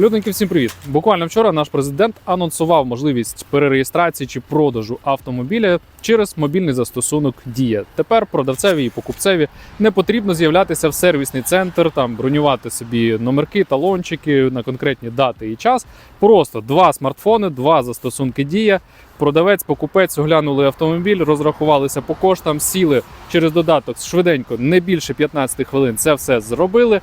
Людненьки, всім привіт! Буквально вчора наш президент анонсував можливість перереєстрації чи продажу автомобіля через мобільний застосунок Дія. Тепер продавцеві і покупцеві не потрібно з'являтися в сервісний центр, там бронювати собі номерки, талончики на конкретні дати і час. Просто два смартфони, два застосунки Дія. Продавець, покупець оглянули автомобіль, розрахувалися по коштам, сіли через додаток швиденько, не більше 15 хвилин. Це все зробили.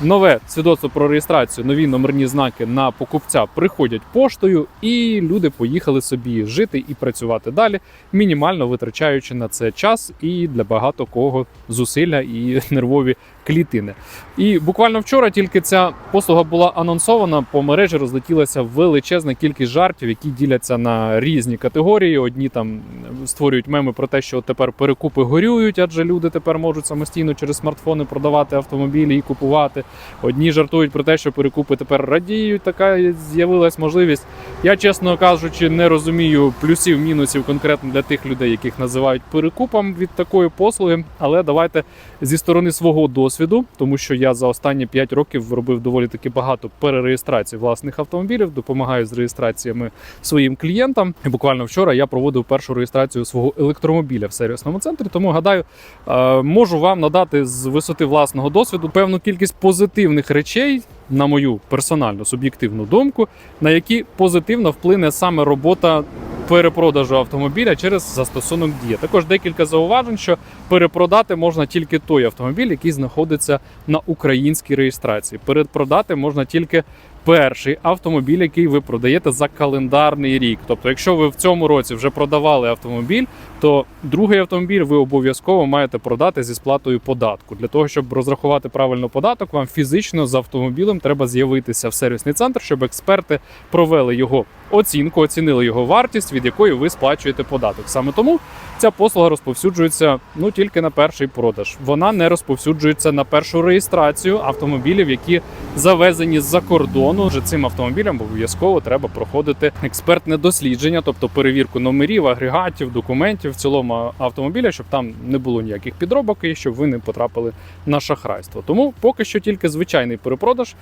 Нове свідоцтво про реєстрацію, нові номерні знаки на покупця приходять поштою, і люди поїхали собі жити і працювати далі, мінімально витрачаючи на це час і для багато кого зусилля і нервові клітини. І буквально вчора тільки ця послуга була анонсована. По мережі розлетілася величезна кількість жартів, які діляться на різні категорії. Одні там створюють меми про те, що тепер перекупи горюють, адже люди тепер можуть самостійно через смартфони продавати автомобілі і купувати. Одні жартують про те, що перекупи тепер радіють. Така з'явилась можливість. Я, чесно кажучи, не розумію плюсів, мінусів конкретно для тих людей, яких називають перекупом від такої послуги. Але давайте зі сторони свого досвіду, тому що я за останні 5 років робив доволі таки багато перереєстрацій власних автомобілів, допомагаю з реєстраціями своїм клієнтам. І буквально вчора я проводив першу реєстрацію свого електромобіля в сервісному центрі. Тому гадаю, е, можу вам надати з висоти власного досвіду певну кількість позитивних речей. На мою персональну суб'єктивну думку, на які позитивно вплине саме робота перепродажу автомобіля через застосунок Дія. Також декілька зауважень, що перепродати можна тільки той автомобіль, який знаходиться на українській реєстрації. Перепродати можна тільки перший автомобіль, який ви продаєте за календарний рік. Тобто, якщо ви в цьому році вже продавали автомобіль, то другий автомобіль ви обов'язково маєте продати зі сплатою податку. Для того, щоб розрахувати правильно податок, вам фізично з автомобілем треба з'явитися в сервісний центр, щоб експерти провели його оцінку, оцінили його вартість, від якої ви сплачуєте податок. Саме тому ця послуга розповсюджується ну тільки на перший продаж. Вона не розповсюджується на першу реєстрацію автомобілів, які завезені з-за кордону. Вже цим автомобілям обов'язково треба проходити експертне дослідження, тобто перевірку номерів, агрегатів, документів в цілому автомобіля, щоб там не було ніяких підробок і щоб ви не потрапили на шахрайство. Тому поки що тільки звичайний перепродаж.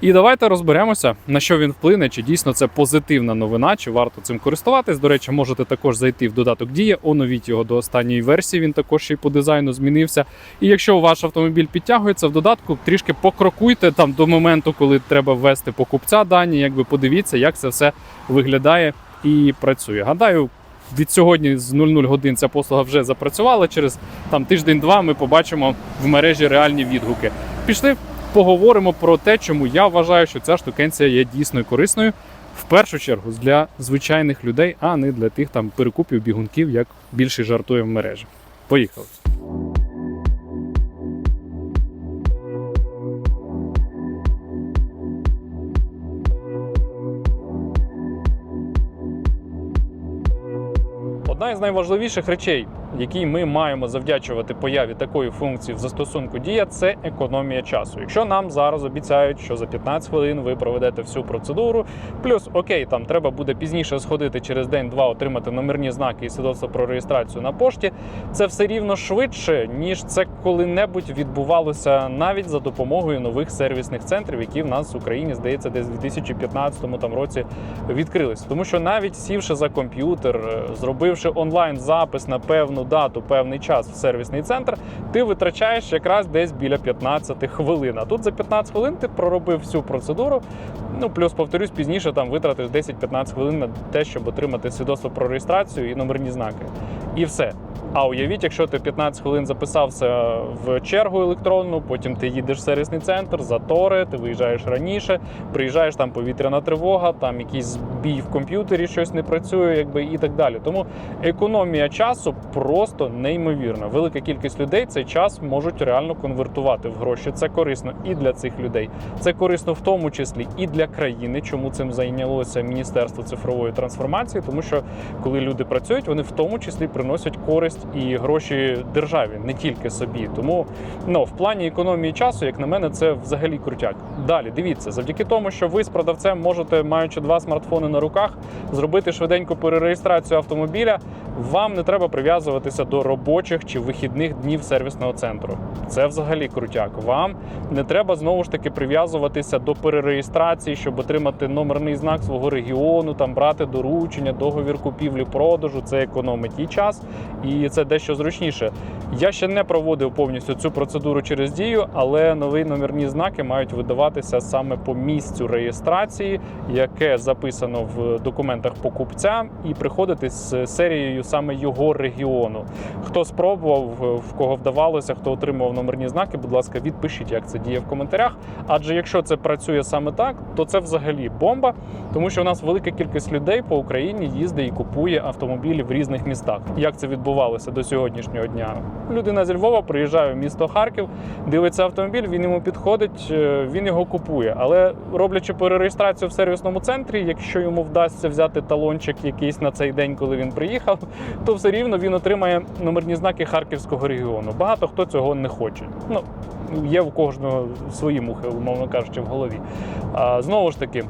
І давайте розберемося, на що він вплине, чи дійсно це позитивна новина, чи варто цим користуватись. До речі, можете також зайти в додаток Дія, оновіть його до останньої версії. Він також й по дизайну змінився. І якщо ваш автомобіль підтягується в додатку, трішки покрокуйте там до моменту, коли треба ввести покупця дані. Якби подивіться, як це все виглядає і працює. Гадаю. Від сьогодні з 00 годин ця послуга вже запрацювала. Через там тиждень-два ми побачимо в мережі реальні відгуки. Пішли поговоримо про те, чому я вважаю, що ця штукенція є дійсно корисною. В першу чергу для звичайних людей, а не для тих там перекупів, бігунків, як більше жартує в мережі. Поїхали. Одна із найважливіших речей, якій ми маємо завдячувати появі такої функції в застосунку Дія, це економія часу. Якщо нам зараз обіцяють, що за 15 хвилин ви проведете всю процедуру, плюс окей, там треба буде пізніше сходити через день-два, отримати номерні знаки і свідоцтво про реєстрацію на пошті, це все рівно швидше, ніж це коли-небудь відбувалося навіть за допомогою нових сервісних центрів, які в нас в Україні здається, десь в 2015 там році відкрилися. Тому що навіть сівши за комп'ютер, е, зробивши онлайн запис на певну дату, певний час в сервісний центр, ти витрачаєш якраз десь біля 15 хвилин. А тут за 15 хвилин ти проробив всю процедуру. Ну плюс повторюсь, пізніше там витратиш 10-15 хвилин на те, щоб отримати свідоцтво про реєстрацію і номерні знаки. І все. А уявіть, якщо ти 15 хвилин записався в чергу електронну, потім ти їдеш в сервісний центр, затори, ти виїжджаєш раніше, приїжджаєш там повітряна тривога, там якийсь збій в комп'ютері, щось не працює, якби і так далі. Тому економія часу просто неймовірна. Велика кількість людей цей час можуть реально конвертувати в гроші. Це корисно і для цих людей. Це корисно в тому числі і для країни, чому цим зайнялося Міністерство цифрової трансформації, тому що коли люди працюють, вони в тому числі приносять користь і гроші державі, не тільки собі. Тому ну, в плані економії часу, як на мене, це взагалі крутяк. Далі дивіться, завдяки тому, що ви з продавцем можете, маючи два смартфони на руках, зробити швиденьку перереєстрацію автомобіля. Вам не треба прив'язуватися до робочих чи вихідних днів сервісного центру. Це взагалі крутяк. Вам не треба знову ж таки прив'язуватися до перереєстрації реєстрації, щоб отримати номерний знак свого регіону, там брати доручення, договір купівлі-продажу. Це економить і час, і це дещо зручніше. Я ще не проводив повністю цю процедуру через дію, але нові номерні знаки мають видаватися саме по місцю реєстрації, яке записано в документах покупця, і приходити з серією саме його регіону. Хто спробував, в кого вдавалося, хто отримував номерні знаки, будь ласка, відпишіть, як це діє в коментарях. Адже якщо це працює саме так, то це взагалі бомба, тому що у нас велика кількість людей по Україні їздить і купує автомобілі в різних містах. Як це відбувалося до сьогоднішнього дня? Людина зі Львова приїжджає в місто Харків, дивиться автомобіль, він йому підходить, е, він його купує. Але роблячи перереєстрацію в сервісному центрі, якщо йому вдасться взяти талончик якийсь на цей день, коли він приїхав, то все рівно він отримає номерні знаки Харківського регіону. Багато хто цього не хоче. Ну є у кожного свої мухи, умовно кажучи, в голові. Знову ж таки.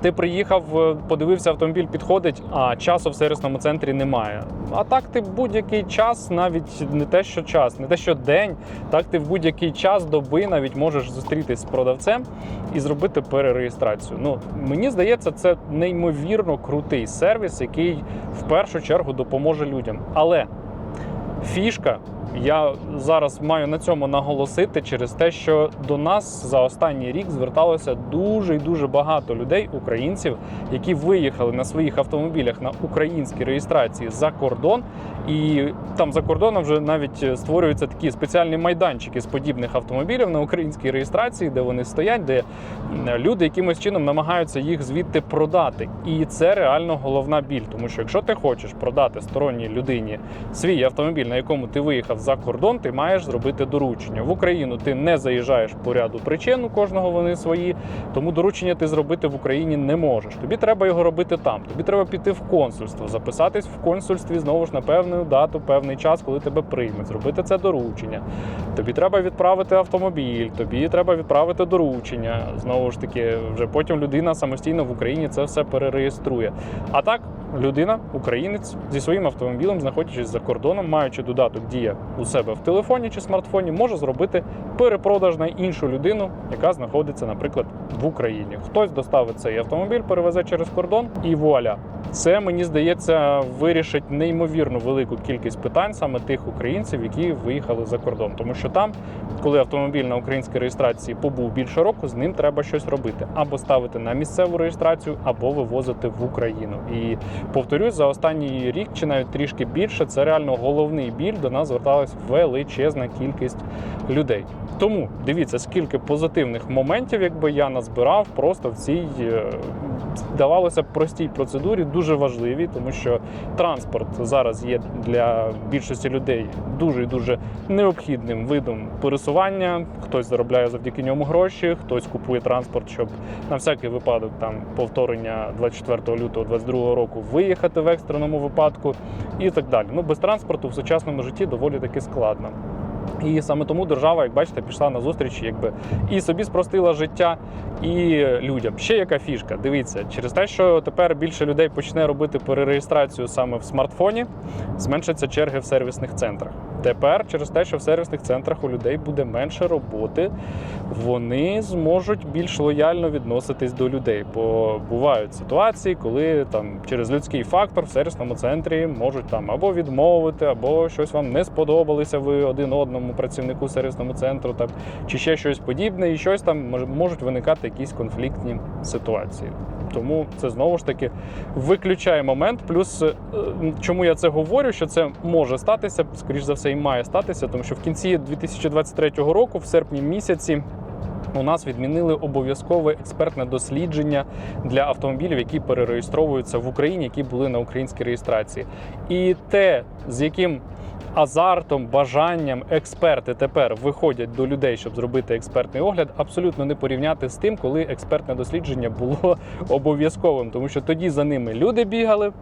Ти приїхав, е, подивився, автомобіль підходить, а часу в сервісному центрі немає. А так ти в будь-який час, навіть не те, що час, не те, що день, так ти в будь-який час доби навіть можеш зустрітись з продавцем і зробити перереєстрацію. Ну мені здається, це неймовірно крутий сервіс, який в першу чергу допоможе людям. Але фішка. Я зараз маю на цьому наголосити через те, що до нас за останній рік зверталося дуже і дуже багато людей, українців, які виїхали на своїх автомобілях на українські реєстрації за кордон, і там за кордоном вже навіть створюються такі спеціальні майданчики з подібних автомобілів на українській реєстрації, де вони стоять, де люди якимось чином намагаються їх звідти продати. І це реально головна біль, тому що якщо ти хочеш продати сторонній людині свій автомобіль, на якому ти виїхав за кордон, ти маєш зробити доручення. В Україну ти не заїжджаєш по ряду причин, у кожного вони свої, тому доручення ти зробити в Україні не можеш. Тобі треба його робити там. Тобі треба піти в консульство, записатись в консульстві знову ж на певну дату, певний час, коли тебе приймуть, зробити це доручення. Тобі треба відправити автомобіль, тобі треба відправити доручення. Знову ж таки, вже потім людина самостійно в Україні це все перереєструє. А так, людина, українець зі своїм автомобілем, знаходячись за кордоном, маючи додаток дія у себе в телефоні чи смартфоні, може зробити перепродаж на іншу людину, яка знаходиться, наприклад, в Україні. Хтось доставить цей автомобіль, перевезе через кордон, і вуаля. Це мені здається вирішить неймовірно велику кількість питань саме тих українців, які виїхали за кордон. Тому що там, коли автомобіль на українській реєстрації побув більше року, з ним треба щось робити або ставити на місцеву реєстрацію, або вивозити в Україну. І повторюсь, за останній рік чи навіть трішки більше, це реально головний біль. До нас зверталась величезна кількість людей. Тому дивіться, скільки позитивних моментів, якби я назбирав просто в цій е, здавалося б простій процедурі, дуже важливі, тому що транспорт зараз є для більшості людей дуже дуже необхідним видом пересування. Хтось заробляє завдяки ньому гроші, хтось купує транспорт, щоб на всякий випадок там повторення 24 лютого 2022 року виїхати в екстреному випадку і так далі. Ну без транспорту в сучасному житті доволі таки складно. І саме тому держава, як бачите, пішла на зустріч, якби і собі спростила життя, і людям. Ще яка фішка? Дивіться, через те, що тепер більше людей почне робити перереєстрацію саме в смартфоні, зменшаться черги в сервісних центрах. Тепер, через те, що в сервісних центрах у людей буде менше роботи, вони зможуть більш лояльно відноситись до людей. Бо бувають ситуації, коли там через людський фактор в сервісному центрі можуть там або відмовити, або щось вам не сподобалося ви один одному працівнику сервісному центру, там чи ще щось подібне, і щось там можуть виникати якісь конфліктні ситуації. Тому це знову ж таки виключає момент. Плюс, е, чому я це говорю, що це може статися, скоріш за все, і має статися, тому що в кінці 2023 року, в серпні місяці. У нас відмінили обов'язкове експертне дослідження для автомобілів, які перереєстровуються в Україні, які були на українській реєстрації. І те, з яким азартом, бажанням експерти тепер виходять до людей, щоб зробити експертний огляд, абсолютно не порівняти з тим, коли експертне дослідження було обов'язковим, тому що тоді за ними люди бігали.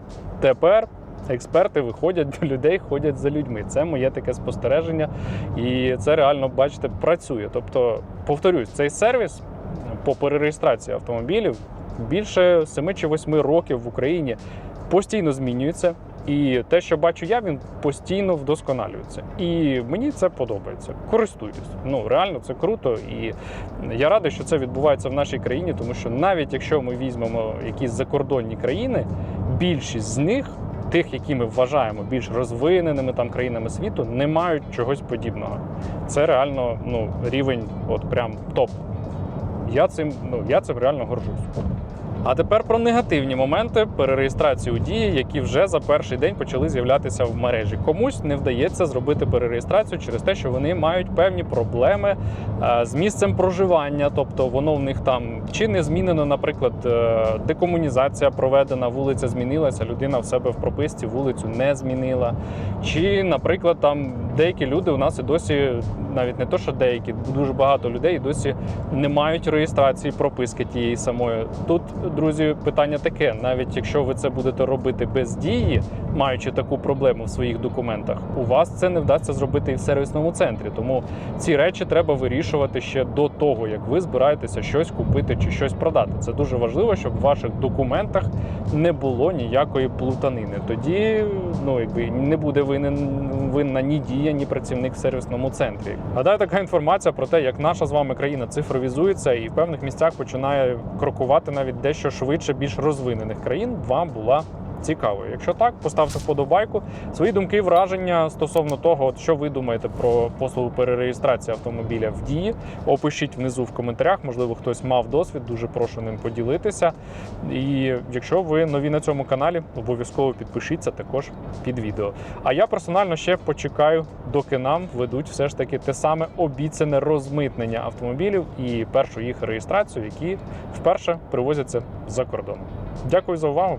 Тепер експерти виходять до людей, ходять за людьми. Це моє таке спостереження, і це реально, бачите, працює. Тобто, повторюсь, цей сервіс по перереєстрації автомобілів більше 7 чи 8 років в Україні постійно змінюється. І те, що бачу я, він постійно вдосконалюється. І мені це подобається. Користуюсь. Ну реально це круто. І я радий, що це відбувається в нашій країні, тому що навіть якщо ми візьмемо якісь закордонні країни, більшість з них. Тих, які ми вважаємо більш розвиненими там країнами світу, не мають чогось подібного. Це реально ну, рівень, от прям топ. Я цим, ну я цим реально горжусь. А тепер про негативні моменти перереєстрації у дії, які вже за перший день почали з'являтися в мережі. Комусь не вдається зробити перереєстрацію через те, що вони мають певні проблеми е, з місцем проживання, тобто воно в них там чи не змінено, наприклад, е, декомунізація проведена, вулиця змінилася, людина в себе в прописці вулицю не змінила. Чи, наприклад, там деякі люди у нас і досі, навіть не то, що деякі, дуже багато людей досі не мають реєстрації прописки тієї самої. Тут, друзі, питання таке: навіть якщо ви це будете робити без дії, маючи таку проблему в своїх документах, у вас це не вдасться зробити і в сервісному центрі. Тому ці речі треба вирішувати ще до того, як ви збираєтеся щось купити чи щось продати. Це дуже важливо, щоб в ваших документах не було ніякої плутанини. Тоді ну якби не буде винен винна ні дія, ні працівник в сервісному центрі. Гадаю, така інформація про те, як наша з вами країна цифровізується і в певних місцях починає крокувати навіть дещо швидше більш розвинених країн, вам була. Цікаво. Якщо так, поставте вподобайку. Свої думки, враження стосовно того, от що ви думаєте про послугу перереєстрації автомобіля в дії. Опишіть внизу в коментарях. Можливо, хтось мав досвід, дуже прошу ним поділитися. І якщо ви нові на цьому каналі, обов'язково підпишіться також під відео. А я персонально ще почекаю, доки нам ведуть все ж таки те саме обіцяне розмитнення автомобілів і першу їх реєстрацію, які вперше привозяться за кордону. Дякую за увагу